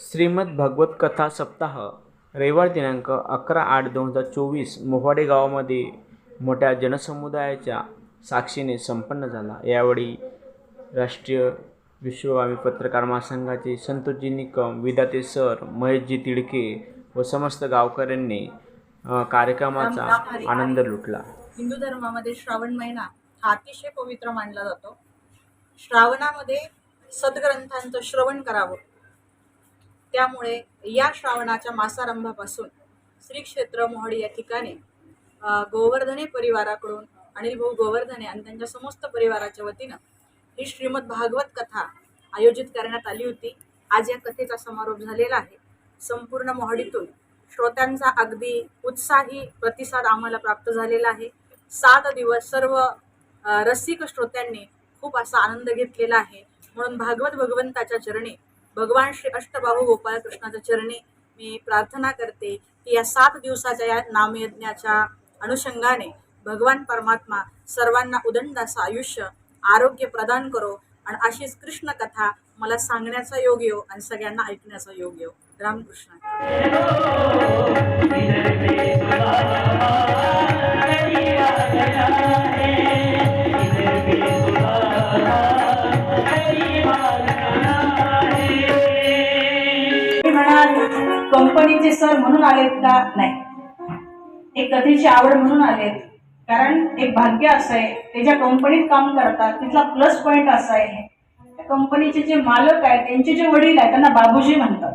श्रीमद भागवत कथा सप्ताह रविवार दिनांक अकरा आठ दोन हजार चोवीस मोहाडे गावामध्ये मोठ्या जनसमुदायाच्या साक्षीने संपन्न झाला. यावेळी राष्ट्रीय विश्वगामी पत्रकार महासंघाचे संतोषजी निकम विदाते सर महेशजी तिडके व समस्त गावकऱ्यांनी कार्यक्रमाचा आनंद लुटला. हिंदू धर्मामध्ये श्रावण महिना हा अतिशय पवित्र मानला जातो. श्रावणामध्ये सद्ग्रंथांचं श्रवण करावं. त्यामुळे या श्रावणाच्या मासारंभापासून श्री क्षेत्र मोहडी या ठिकाणी गोवर्धने परिवाराकडून अनिल भाऊ गोवर्धने आणि त्यांच्या समस्त परिवाराच्या वतीनं ही श्रीमद भागवत कथा आयोजित करण्यात आली होती. आज या कथेचा समारोप झालेला आहे. संपूर्ण मोहडीतून श्रोत्यांचा अगदी उत्साही प्रतिसाद आम्हाला प्राप्त झालेला आहे. सात दिवस सर्व रसिक श्रोत्यांनी खूप असा आनंद घेतलेला आहे. म्हणून भागवत भगवंताच्या चरणी भगवान श्री अष्टबाहू गोपाळकृष्णाच्या चरणी मी प्रार्थना करते की या सात दिवसाच्या या नामयज्ञाच्या अनुषंगाने भगवान परमात्मा सर्वांना उदंड असं आयुष्य आरोग्य प्रदान करो आणि अशीच कृष्ण कथा मला सांगण्याचा योग येऊ आणि सगळ्यांना ऐकण्याचा योग येऊ रामकृष्ण कंपनीचे सर म्हणून आलेत का? नाही. एक कथेची आवड म्हणून आलेत. कारण एक भाग्य असं आहे ते ज्या कंपनीत काम करतात तिथला प्लस पॉईंट असा आहे. त्या कंपनीचे जे मालक आहेत त्यांचे जे वडील आहेत त्यांना बाबूजी म्हणतात.